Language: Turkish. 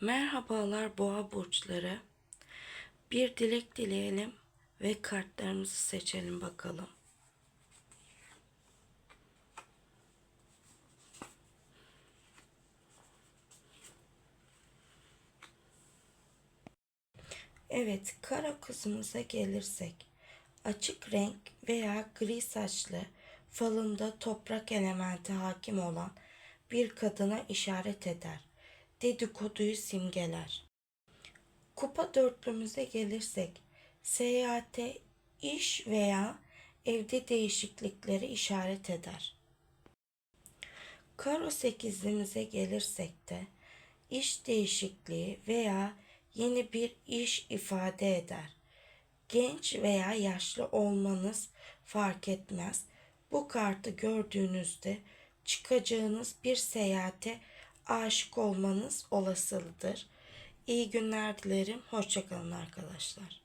Merhabalar boğa burçları. Bir dilek dileyelim ve kartlarımızı seçelim bakalım. Evet, kara kuzumuza gelirsek, açık renk veya gri saçlı, falında toprak elementi hakim olan bir kadına işaret eder. Dedikoduyu simgeler. Kupa dörtlümüze gelirsek, seyahate, iş veya evde değişiklikleri işaret eder. Karo sekizlimize gelirsek de iş değişikliği veya yeni bir iş ifade eder. Genç veya yaşlı olmanız fark etmez. Bu kartı gördüğünüzde çıkacağınız bir seyahate aşık olmanız olasılıdır. İyi günler dilerim. Hoşçakalın arkadaşlar.